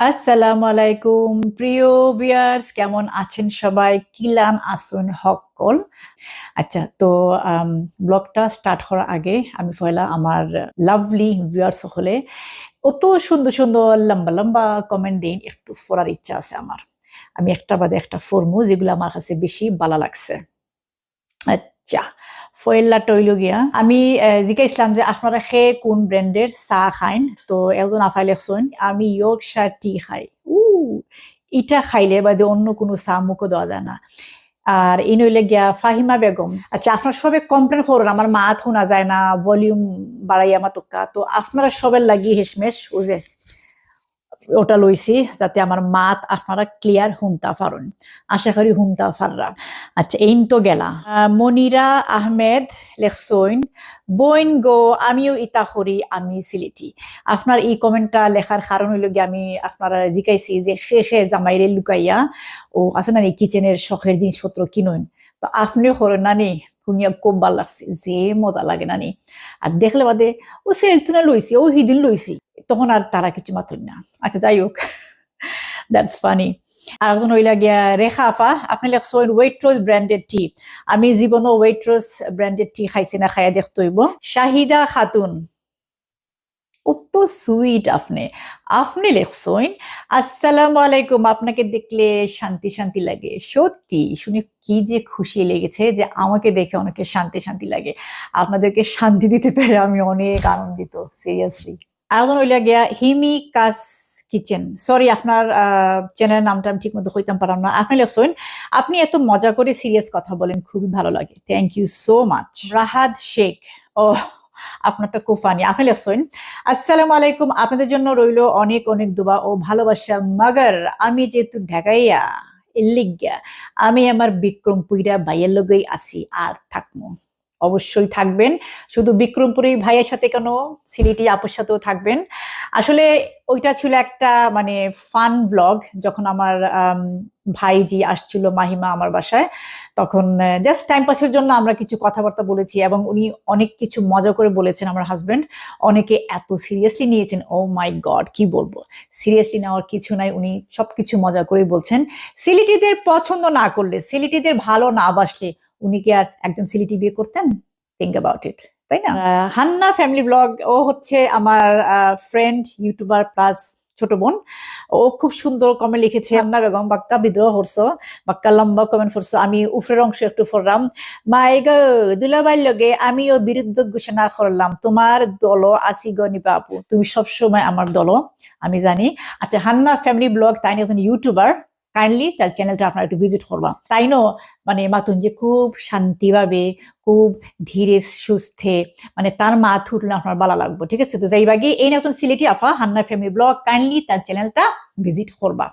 আসসালামু আলাইকুম। প্রিয় বিয়ার্স কেমন আছেন সবাই? কিলান আসুন হকল আচ্ছা তো ব্লগটা স্টার্ট হওয়ার আগে আমি পয়লা আমার লাভলি ভিউয়ার্স হলে অত সুন্দর সুন্দর লম্বা লম্বা কমেন্ট দিন, একটু পড়ার ইচ্ছা আছে আমার। আমি একটা বাদে একটা ফরমু যেগুলো আমার কাছে বেশি ভালো লাগছে। আচ্ছা ফয়েল্লা টইল গিয়া। আমি জিকাইছিলাম যে আপনারা খে কোন ব্র্যান্ডের চা খাইন, তো একজন আফাই লেখছেন আমি ইয়র্কশায়ার টি খাই। উ ইটা খাইলে বাদে অন্য কোনো চা মুখও দেওয়া যায় না। আর এই নইলে গিয়া ফাহিমা বেগম। আচ্ছা আপনার সবে কমপ্লেন করুন, আমার মা শোনা যায় না, ভলিউম বাড়াই আমার তো আপনারা সবের লাগি হেসমেস, ও যে ওটা লইছি যাতে আমার মাত আপনারা ক্লিয়ার হুমতা পারুন। আশা করি হুমতা ফাররা আচ্ছা এইন তো গেলা। মনিরা আহমেদ লেখসইন, বইন গো, আমিও ইতা করি, আমি সিলেটি। আপনার এই কমেন্টটা লেখার কারণ হইল গিয়ে আমি আপনারা জিকাইছি যে শেষে জামাইরে লুকাইয়া, ও আছে না কিচেনের শখের জিনিসপত্র কিনুন? তো আপনিও করেন না নি? শুনিয়া খুব ভালো লাগছে। যে মজা লাগে না নি? আর দেখলে বাদে, ও সেলতুনা লইছি, ও হিদিন লইছি। তখন আর তারা কিছু মাথুন না। আচ্ছা যাই হোক দ্যাটস ফানি আর একজন হইলা গিয়া, রেখা আফা আপনি লেখছেন ওয়েট্রোজ ব্র্যান্ডেড টি আমি জীবনও ওয়েট্রোজ ব্র্যান্ডেড টি খাইছি না, খাইয়া দেখতে হইব। শাহিদা খাতুন। কত সুইট আপনি। আপনি লেখছেন আসসালামু আলাইকুম, আপনাকে দেখলে শান্তি শান্তি লাগে। সত্যি, শুনে কি যে খুশি লেগেছে যে আমাকে দেখে অনেকে শান্তি শান্তি লাগে। আপনাদেরকে শান্তি দিতে পেরে আমি অনেক আনন্দিত সিরিয়াসলি আরেকজন হইলা গিয়া হিমি কাস কিচেন। সরি আপনার চ্যানেলের নামটা আমি ঠিক মতো হইতাম পারলাম না। আপনি লেখছেন আপনি এত মজা করে সিরিয়াস কথা বলেন খুবই ভালো লাগে। Thank you so much Rahad Sheikh. ও আপনারটা খুব ফানি আপনি লেখছেন আসসালামু আলাইকুম আপনাদের জন্য রইল অনেক অনেক দোয়া ও ভালোবাসা মাগার আমি যেহেতু ঢাকাইয়া এলিগা আমি আমার বিক্রমপুরা ভাইয়ের লগেই আছি আর থাকব অবশ্যই থাকবেন। শুধু বিক্রমপুরী ভাইয়ের সাথে কেন সিলেটি আপুর সাথেও থাকবেন। আসলে ওইটা ছিল একটা মানে ফান ব্লগ যখন আমার আম, ভাইজি আসছিল মাহিমা আমার বাসায়। তখন জাস্ট টাইম পাসের জন্য আমরা কিছু কথাবার্তা বলেছি এবং উনি অনেক কিছু মজা করে বলেছেন আমার হাজব্যান্ড অনেকে এত সিরিয়াসলি নিয়েছেন ও মাই গড কি বলব? সিরিয়াসলি নেওয়ার কিছু নাই উনি সব কিছু মজা করে বলছেন। সিলিটিদের পছন্দ না করলে সিলিটিদের ভালো না বাসলে উনি কি আর একজন সিলিটি বিয়ে করতেন? থিঙ্ক অ্যাবাউট ইট তাই না? হান্না ফ্যামিলি ব্লগ ও হচ্ছে আমার ফ্রেন্ড ইউটিউবার প্লাস ছোট বোন। ও খুব সুন্দর কমেন্ট লিখেছে, হান্না বেগম, বাক্কা বিদ্রোহ করছ, বাক্কা লম্বা কমেন্ট করছ, আমি উফরের অংশ একটু ফরলাম মাই গো দুলাবাইর লগে আমিও বিরুদ্ধ ঘোষণা করলাম, তোমার দল আসি গনিপা আপু তুমি সবসময় আমার দল, আমি জানি। আচ্ছা হান্না ফ্যামিলি ব্লগ তাই একজন ইউটিউবার কাইন্ডলি তার চ্যানেলটা আপনারা একটু ভিজিট করবা। তাই নো? মানে মাতুন যে খুব শান্তিভাবে, খুব ধীরে সুস্থে মানে তার মা থুটলে আপনার ভালো লাগবে, ঠিক আছে? তো যাই বাকি এই নতুন সিলেটি আফা হান্না ফ্যামিলি ব্লগ কাইন্ডলি তার চ্যানেলটা ভিজিট করবা।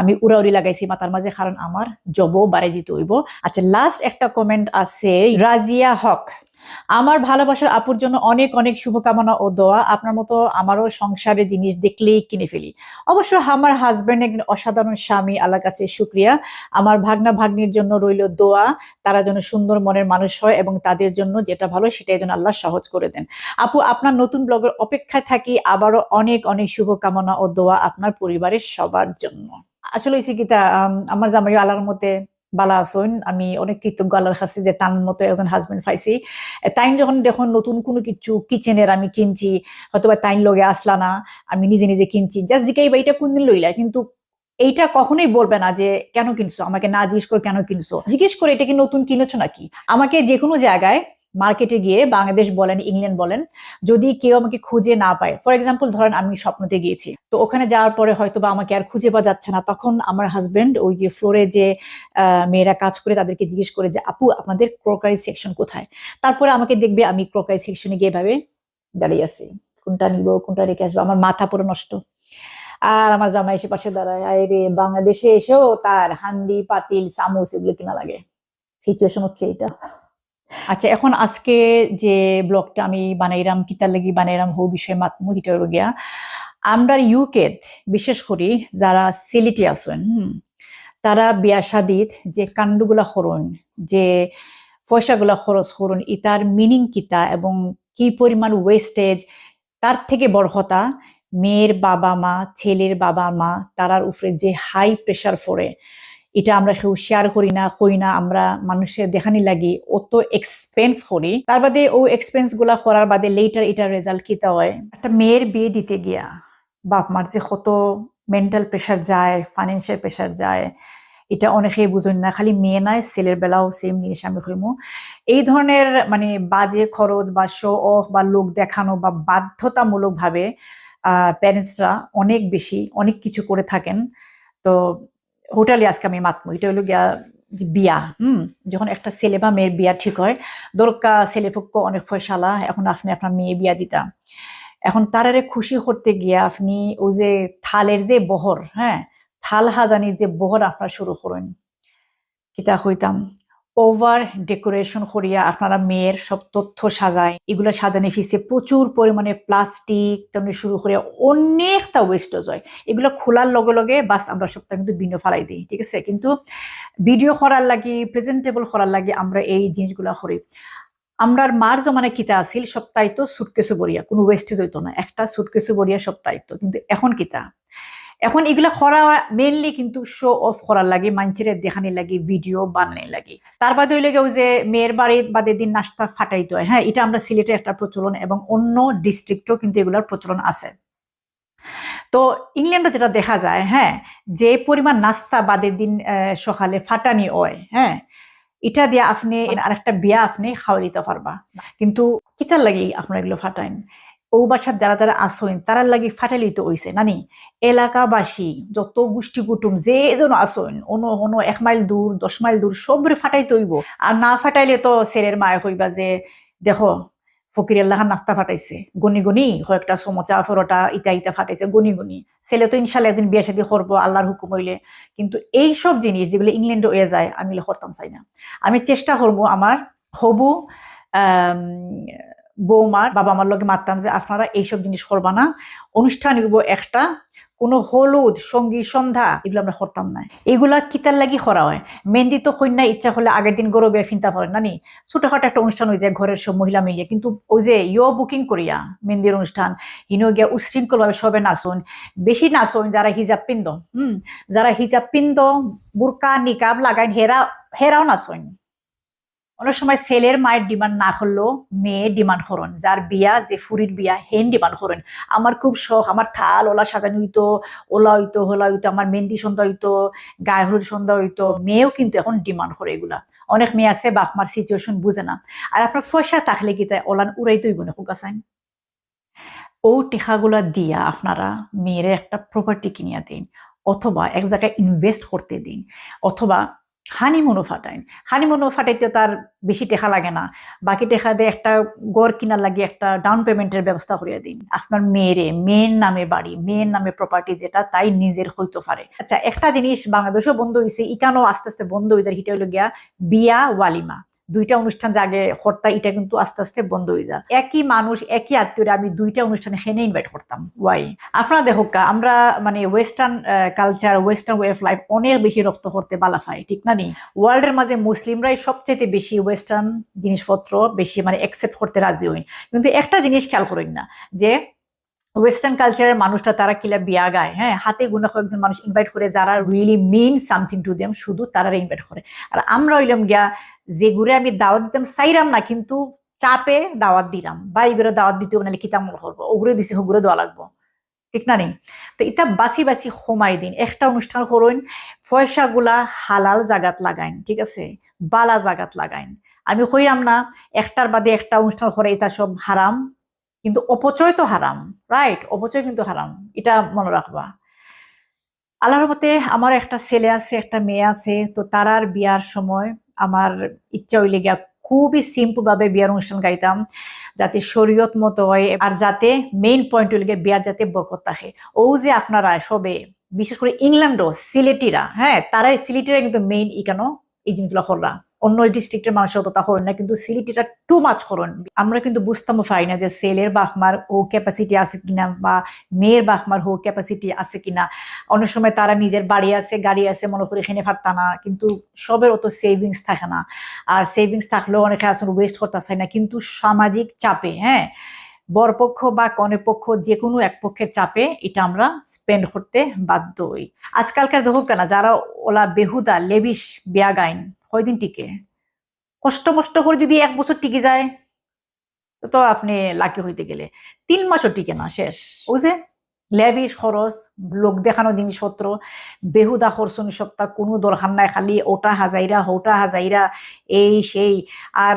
আমি উড়াউড়ি লাগাইছি মাতার মাঝে, কারণ আমার জবও বাড়ে দিতে হইব। আচ্ছা লাস্ট একটা কমেন্ট আছে, রাজিয়া হক। আমার ভালোবাসার আপুর জন্য অনেক অনেক শুভকামনা ও দোয়া। আপনার মতো আমারও সংসারের জিনিস দেখলেই কিনে ফেলি। অবশ্য আমার হাজব্যান্ড একজন অসাধারণ স্বামী আল্লাহর কাছে শুক্রিয়া। আমার ভাগনা ভাগ্নির জন্য রইল দোয়া। তারা যেন সুন্দর মনের মানুষ হয় এবং তাদের জন্য যেটা ভালো সেটাই যেন আল্লাহ সহজ করে দেন। আপু আপনার নতুন ব্লগের অপেক্ষায় থাকি আবারও অনেক অনেক শুভকামনা ও দোয়া আপনার পরিবারের সবার জন্য। আসলে হয়েছে কি তা, আমার জামাই আল্লাহর মতে বালা আসুন আমি অনেক কৃতজ্ঞ আল্লাহর কাছে যে তার মতো একজন হাজবেন্ড পাইছি। তাই যখন দেখুন নতুন কোনো কিছু কিচেনের আমি কিনছি, হয়তোবা তাইন লগে আসলা না, আমি নিজে নিজে কিনছি। জাস্ট জিকাই বা এটা কোনদিন লইলা, কিন্তু এইটা কখনোই বলবে না যে কেন কিনছো? আমাকে না জিজ্ঞেস করে কেন কিনছো? জিজ্ঞেস করে এটা কি নতুন কিনেছো নাকি? আমাকে যে কোনো জায়গায় মার্কেটে গিয়ে বাংলাদেশ বলেন, ইংল্যান্ড বলেন, যদি কেউ আমাকে খুঁজে না পায় ফর এক্সাম্পল ধরেন আমি স্বপ্নতে গিয়েছি, তো ওখানে যাওয়ার পরে হয়তো বা আমাকে আর খুঁজে পাওয়া যাচ্ছে না। তখন আমার হাজবেন্ড ওই যে ফ্লোরে যে মেয়েরা কাজ করে তাদেরকে জিজ্ঞেস করে যে, আপু, আপনাদের ক্রোকারি সেকশন কোথায়? তারপরে আমাকে দেখবে আমি ক্রোকারি সেকশনে গিয়ে ভাবে দাঁড়িয়ে আছি। কোনটা নিব, কোনটা রেখে আসব? আমার মাথা পুরো নষ্ট। আর আমার জামাই এসে পাশে দাঁড়ায়, আয় রে, বাংলাদেশে এসেও তার হান্ডি, পাতিল, চামচ এগুলো কিনা লাগে। সিচুয়েশন হচ্ছে এটা আচ্ছা এখন আজকে যে ব্লগটা আমি বানাইলাম কিতার লাগি বানাইলাম হো বিষয়ে মাতমু হিটা হলো গিয়া আমরা ইউকেত বিশেষ করে যারা সিলেটে আছেন তারা বিয়া শাদিত যে কাণ্ডগুলা হরণ যে পয়সাগুলা খরচ করুন, ইতার মিনিং কিতা এবং কি পরিমাণ ওয়েস্টেজ তার থেকে বড় কথা মেয়ের বাবা মা, ছেলের বাবা মা, তারার উপরে যে হাই প্রেশার পড়ে এটা আমরা কেউ শেয়ার করি না, কই না, আমরা মানুষের দেখানি লাগি, অত এক্সপেন্স করি। তার বাদে ও এক্সপেন্সগুলা করার বাদে লেটার এটার রেজাল্ট কিতা হয়? একটা মেয়ের বিয়ে দিতে গিয়া বাপ মার যে কত মেন্টাল প্রেশার যায় ফাইন্যান্সিয়াল প্রেশার যায়, এটা অনেকেই বুঝুন না, খালি মেয়ে নয় ছেলের বেলাও সেম জিনিস আমি কইমু। এই ধরনের মানে বাজে খরচ বা শো অফ বা লোক দেখানো বা বাধ্যতামূলকভাবে প্যারেন্টসরা অনেক বেশি, অনেক কিছু করে থাকেন। তো হোটেলে আজকে আমি মাতমু। এটা হলো গিয়া বিয়া, হুম? যখন একটা ছেলে বা মেয়ের বিয়া ঠিক হয় দরকা ছেলে পক্ষ অনেক ফয়সালা, এখন আপনি আপনার মেয়ে বিয়া দিতাম এখন তারারে খুশি করতে গিয়ে আপনি ওই যে থালের যে বহর হ্যাঁ? থাল হাজানির যে বহর আপনার শুরু করেন। কিতা হইতাম ওভার ডেকোরেশন করিয়া আপনারা মেয়ের সব তথ্য সাজায়। এগুলো সাজানি ফিসে প্রচুর পরিমাণে প্লাস্টিক তেমনি শুরু করে অনেকটা ওয়েস্টেজ হয় এগুলো খোলার লগে লগে বাস আমরা সবটা কিন্তু বিনো ফালাই দিই, ঠিক আছে? কিন্তু ভিডিও করার লাগি প্রেজেন্টেবল করার লাগি আমরা এই জিনিসগুলো করি। আমরার মার জমানে কিতা আছিল সপ্তাহিত সুটকেসু বরিয়া কোনো ওয়েস্টেজ হইতো না। একটা সুটকেসু বরিয়া সপ্তাহিত কিন্তু এখন কিতা এখন এগুলা করা মেনলি কিন্তু শো অফ করার লাগে, মানুষের দেখানি লাগে ভিডিও বানানি লাগে। তার বাদে ওই যে মেয়ের বাড়ির বাদে দিন নাস্তা ফাটাইতে। হয় হ্যাঁ এটা আমরা সিলেটের একটা প্রচলন এবং অন্য ডিস্ট্রিক্টও কিন্তু এগুলোর প্রচলন আছে। তো ইংল্যান্ডে যেটা দেখা যায় হ্যাঁ যে পরিমাণ নাস্তা বাদের দিন সকালে ফাটানি হয় হ্যাঁ এটা দিয়ে আপনি আরেকটা বিয়া আপনি খাওয়া দিতে পারবা। কিন্তু কিতার লাগে আপনার এগুলো ফাটাইন। ও বাসার যারা যারা আসইন তারার লাগি ফাটাইলি তো হইছে। নানি, এলাকাবাসী, যত গোষ্ঠী কুটুম যে যেন আসইন অন্য অন্য এক মাইল দূর, দশ মাইল দূর, সবরে ফাটাইতে হইব। আর না ফাটাইলে তো ছেলের মায়ে কইবা যে, দেখো, ফকির আল্লাহ নাস্তা ফাটাইছে। গনি গনি, কয়েকটা সমোচা ফেরোটা ইটা ইটা ফাটাইছে, গনি গনি। ছেলে তো ইনশাল্লাহ একদিন বিয়ে শাদী করব, আল্লাহর হুকুম হইলে। কিন্তু এই সব জিনিস যেগুলো ইংল্যান্ডে হয়ে যায়, আমি করতাম চাই না। আমি চেষ্টা করব আমার হবু বৌমার বাবা মার লগে মারতাম যে, আপনারা এইসব জিনিস করবা না। অনুষ্ঠান একটা, কোনো হলুদ, সঙ্গী, সন্ধ্যা, এগুলো আমরা করতাম না। এগুলা কিতার লাগি করা হয়? মেহেন্দি তো কন্যা ইচ্ছা করলে আগের দিন গরবে ফিনতা পারেন না নি ছোটখাটো একটা অনুষ্ঠান হয়ে যায় ঘরের সব মহিলা মিলিয়ে কিন্তু ওই যে, ইয়ো বুকিং করিয়া মেহেন্দির অনুষ্ঠান, হিনো গিয়া উশৃঙ্খলভাবে সবে নাচুন। বেশি নাচুন যারা হিজাব পিন্দ হুম? যারা হিজাব পিন্দ বুরকা, নিকাব লাগাইন, হেরা, হেরাও নাচুন। অনেক সময় ছেলের মায়ের ডিমান্ড না করলেও মেয়ে ডিমান্ড করেন। যার বিয়া, যে ফুরির বিয়া, হেন ডিমান্ড করেন। আমার খুব শখ, আমার থাল, ওলা সাজানো হইতো, ওলা হইতো, হোলা হইতো, আমার মেহেন্দি সন্ধ্যা হইতো, গায়ে হলুদ সন্ধ্যা হইতো। মেয়েও কিন্তু এখন ডিমান্ড করে এগুলা। অনেক মেয়ে আছে, বাপ মার সিচুয়েশন বুঝে না। আর আপনার পয়সা থাকলে কি তাই ওলান উড়াইতেই গুনে হুকাসাইন ও টেকাগুলা দিয়া আপনারা মেয়েরে একটা প্রপার্টি কিনিয়া দিন, অথবা এক জায়গায় ইনভেস্ট করতে দিন, অথবা হানিমুনও ফাটাইন হানিমুনও ফাটাইতে তার বেশি টেকা লাগে না। বাকি টেকা দিয়ে একটা গড় কিনার লাগে, একটা ডাউন পেমেন্টের ব্যবস্থা করিয়া দিন। আপনার মেয়েরে, মেয়ের নামে বাড়ি, মেয়ের নামে প্রপার্টি যেটা, তাই নিজের হইতে পারে। আচ্ছা একটা জিনিস বাংলাদেশও বন্ধ হয়েছে ইকানো আস্তে আস্তে বন্ধ হয়ে যায় হিটা হইল গিয়া বিয়া ওয়ালিমা। দুইটা অনুষ্ঠান জাগে হরতা এটা কিন্তু আস্তে আস্তে বন্ধ হয়ে যায়। একই মানুষ একই আত্মীয়রা আমি দুইটা অনুষ্ঠানে হেনে ইনভাইট করতাম। ওয়াই আপনারা দেখো কা, আমরা মানে western culture western way of life অনেক বেশি রক্ত করতে বালা বালাফাই ঠিক না নি? ওয়ার্ল্ডের মাঝে মুসলিমরাই সবচেয়ে বেশি ওয়েস্টার্ন জিনিসপত্র বেশি মানে অ্যাকসেপ্ট করতে রাজি হইন কিন্তু একটা জিনিস খেয়াল করেন না যে ওয়েস্টার্ন কালচারের মানুষটা তারা কিলা বিয়া গায়? হ্যাঁ হাতে গুণা কয়েকজন মানুষ ইনভাইট করে যারা really mean something to them শুধু তারা ইনভাইট করে। আর আমরা হইলাম গিয়া যে ঘুরে আমি দাওয়াত দিতাম, চাইরাম না, কিন্তু চাপে দাওয়াত দিলাম। বা এগুলো দাওয়াত দিতে মানে কিতাম করব। ওগুলো দিছি ওগুলো দেওয়া লাগবো। ঠিক না নেই তো এটা বাসি বাসি সময় দিন। একটা অনুষ্ঠান করুন, পয়সাগুলা হালাল জাগাত লাগাইন, ঠিক আছে? বালা জাগাত লাগাইন। আমি কইরাম না, একটার বাদে একটা অনুষ্ঠান করে এটা সব হারাম। কিন্তু অপচয় তো হারাম রাইট অপচয় কিন্তু হারাম, এটা মনে রাখবা। আল্লাহর মতে আমার একটা ছেলে আছে, একটা মেয়ে আছে, তো তারার বিয়ার সময় আমার ইচ্ছা হইলে গিয়া খুবই সিম্পল ভাবে বিয়ার অনুষ্ঠান গাইতাম, যাতে শরীয়ত মতো হয়, আর যাতে মেইন পয়েন্ট হইলে বিয়ার যাতে বরকত থাকে ও যে আপনারা সবে, বিশেষ করে ইংল্যান্ডও সিলেটিরা হ্যাঁ তারাই সিলেটিরা কিন্তু মেইন ইকানো এই জিনিসগুলো কররা। অন্য ডিস্ট্রিক্টের মানুষের তা করেন না, কিন্তু সিলেটিটা টু মাছ করেন আমরা কিন্তু বুঝতামও পারি না যে সেলের বাহমার ও ক্যাপাসিটি আছে কিনা বা মেয়ের বাহমার হো ক্যাপাসিটি আছে কিনা। অনেক সময় তারা নিজের বাড়ি আছে, গাড়ি আছে, মনে করে এখানে পারতা না, কিন্তু সবের অত সেভিংস থাকে না। আর সেভিংস থাকলেও অনেকে আসলে ওয়েস্ট করতে চায় না, কিন্তু সামাজিক চাপে হ্যাঁ? বরপক্ষ বা কনেপক্ষ যে কোনো এক পক্ষের চাপে এটা আমরা স্পেন্ড করতে বাধ্য হই। আজকালকার দেখো কেনা যারা ওলা বেহুদা লেবিস বিয়া গাইন কয়দিন টিকে? কষ্ট মষ্ট করে যদি এক বছর টিকে যায়, তো আপনি লাকি হইতে গেলে। তিন মাসও টিকে না, শেষ। বুঝে লেভিস খরচ, লোক দেখানো জিনিসপত্র, বেহুদা খরচন সপ্তাহ কোনো দরকার নাই, খালি ওটা হাজাইরা হৌটা হাজাইরা, এই, সেই। আর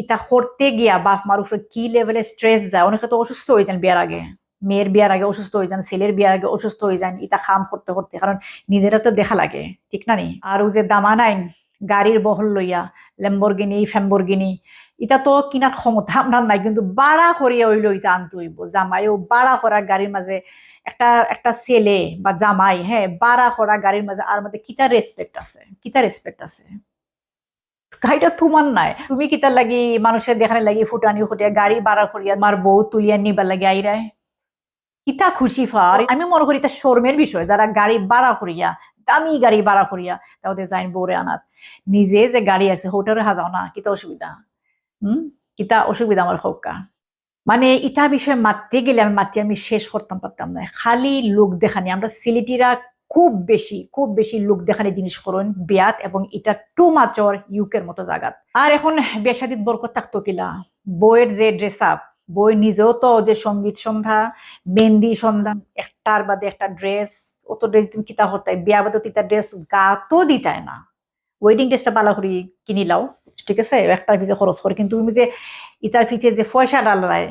ইতা করতে গিয়া বাপ মার কি লেভেলে স্ট্রেস যায়? অনেকে তো অসুস্থ হয়ে যান বিয়ার আগে। মেয়ের বিয়ার আগে অসুস্থ হয়ে যান, ছেলের বিয়ার আগে অসুস্থ হয়ে যান, ইতা খাম করতে করতে। কারণ নিজেরা তো দেখা লাগে, ঠিক না নি? আর ও যে দামা নাই গাড়ির বহল লইয়া ল্যাম্বরগিনি ফ্যাম্বরগিনি এটা তো কিনার ক্ষমতা আপনার নাই, কিন্তু বাড়া করিয়া হইল এটা আনতে হইব জামাইও বাড়া করা গাড়ির মাঝে একটা একটা ছেলে বা জামাই হ্যাঁ বাড়া করা গাড়ির মাঝে আর মধ্যে কিতা রেসপেক্ট আছে, কিতা রেসপেক্ট আছে? গাড়িটা তোমার নাই। তুমি কিতার লাগি মানুষের দেখানে লাগি ফুটানি ফুটিয়া গাড়ি বাড়া করিয়া আমার বউ তুলিয়া নিবার লাগে আইরায় কিতা খুশি ফার আমি মনে করি এটা শর্মের বিষয় যারা গাড়ি বাড়া করিয়া দামি গাড়ি ভাড়া করিয়া তাদের যাইন বউরে আনাত। নিজে যে গাড়ি আছে, হোটেলে হাজাও না, কিতা অসুবিধা? হুম? কিতা অসুবিধা আমার হোকা মানে ইটা বিষয়ে মারতে গেলে আমি মাতি আমি শেষ করতাম, পারতাম না। খালি লোক দেখানি। আমরা সিলেটিরা খুব বেশি খুব বেশি লোক দেখানি জিনিস করেন, বিয়াত এবং এটা টু মাচর ইউকের মতো জায়গাত আর এখন বিয়া শাদিত বরকত থাকতো কিলা? বইয়ের যে ড্রেস আপ বই নিজেও তো যে সংগীত সন্ধ্যা, মেহেন্দি সন্ধ্যা, একটার বাদে একটা ড্রেস অত ড্রেস তুমি কিতা হতাই, বিয়া বাদে তিতা ড্রেস গা তো দিতায় না। ওয়েডিং ড্রেসটা বালা করি কিনি কিনিলাও ঠিক আছে? একটার পিছিয়ে খরচ করে কিন্তু তুমি যে ইতার পিছিয়ে যে পয়সা ডালায়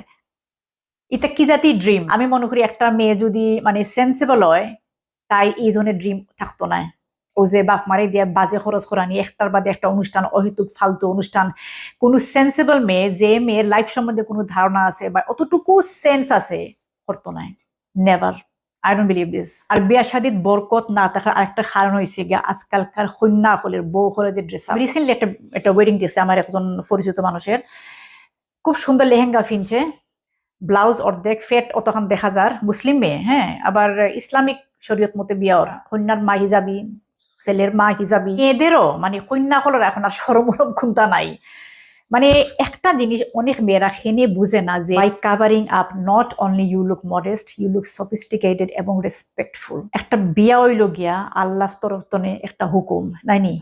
এটা কি জাতি ড্রিম আমি মনে করি একটা মেয়ে যদি মানে সেন্সিবল হয়, তাই এই ধরনের ড্রিম থাকতো না ও যে বাপ মারে দিয়ে বাজে খরচ করা নিয়ে, একটার বাদে একটা অনুষ্ঠান, অহেতুক ফালতু অনুষ্ঠান। কোনো সেন্সিবল মেয়ে, যে মেয়ের লাইফ সম্বন্ধে কোনো ধারণা আছে বা অতটুকু সেন্স আছে, করতো না never I don't believe this আর বিয়া শাদিত বরকত না থাকার আরেকটা কারণ হয়েছে গিয়া আজকালকার কন্যা হলের বউ হলে যে ড্রেস রিসেন্টলি একটা একটা ওয়েডিং দিয়েছে আমার একজন পরিচিত মানুষের। খুব সুন্দর লেহেঙ্গা ফিনছে ব্লাউজ অর্ধেক ফেট অতখান দেখা যার, মুসলিম মেয়ে হ্যাঁ আবার ইসলামিক শরীয়ত মতে বিয়া ওর। কন্যার মা হিজাবি, ছেলের মা হিজাবি। মেয়েদেরও মানে কন্যা হলের এখন আর সরমরম খুন্তা নাই। মানে একটা জিনিস অনেক মেয়েরা খেনে বুঝে না যে by covering up not only you look modest you look sophisticated এবং রেসপেক্টফুল একটা বিয়া হইল গিয়া আল্লাহ তরফতনে একটা হুকুম নাইনি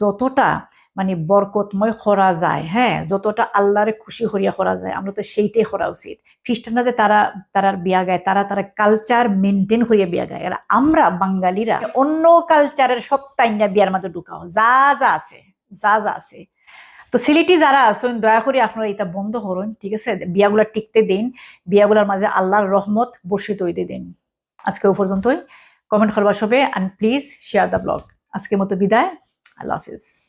যতটা মানে বরকতময় করা যায় হ্যাঁ যতটা আল্লাহরে খুশি করিয়া করা যায়, আমরা তো সেইটাই করা উচিত। খ্রিস্টানরা যে তারা, তারার বিয়া গায়, তারা তারা কালচার মেনটেন করিয়া বিয়া গায়। আর আমরা বাঙালিরা অন্য কালচারের সত্তাইনা বিয়ার মাঝে ঢুকাও। যা যা আছে, যা যা আছে। তো সিলেটি যারা আছেন, দয়া করে আপনারা এটা বন্ধ করুন, ঠিক আছে? বিয়াগুলা টিকতে দিন, বিয়াগুলার মাঝে আল্লাহর রহমত বর্ষিত হইতে দিন। আজকে ও পর্যন্তই। কমেন্ট করবার সবে and please share the blog আজকের মতো বিদায়। আল্লাহ হাফিজ।